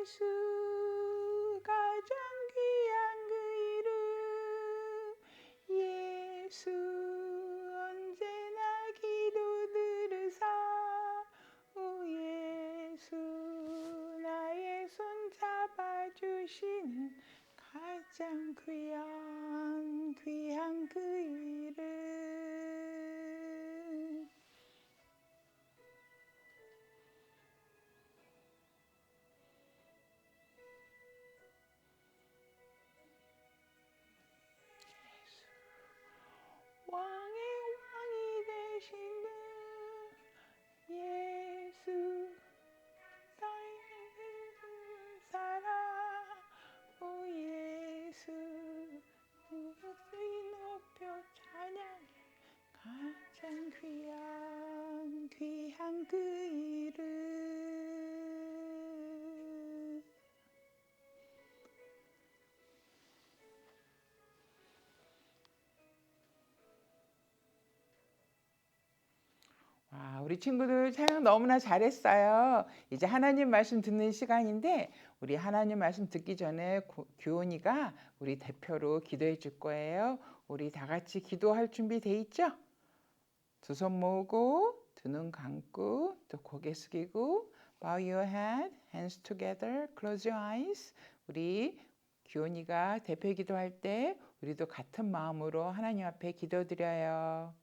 예수 가장 귀한 그 이름 예수 언제나 기도 들으사 오 예수 나의 손 잡아주시는 가장 귀한 높여 찬양해. 가장 귀 와, 우리 친구들 찬양 너무나 잘했어요. 이제 하나님 말씀 듣는 시간인데 우리 하나님 말씀 듣기 전에 고- 교원이가 우리 대표로 기도해 줄 거예요. 우리 다 같이 기도할 준비 돼 있죠? 두 손 모으고 두 눈 감고 또 고개 숙이고 bow your head, hands together, close your eyes. 우리 교원이가 대표 기도할 때 우리도 같은 마음으로 하나님 앞에 기도드려요.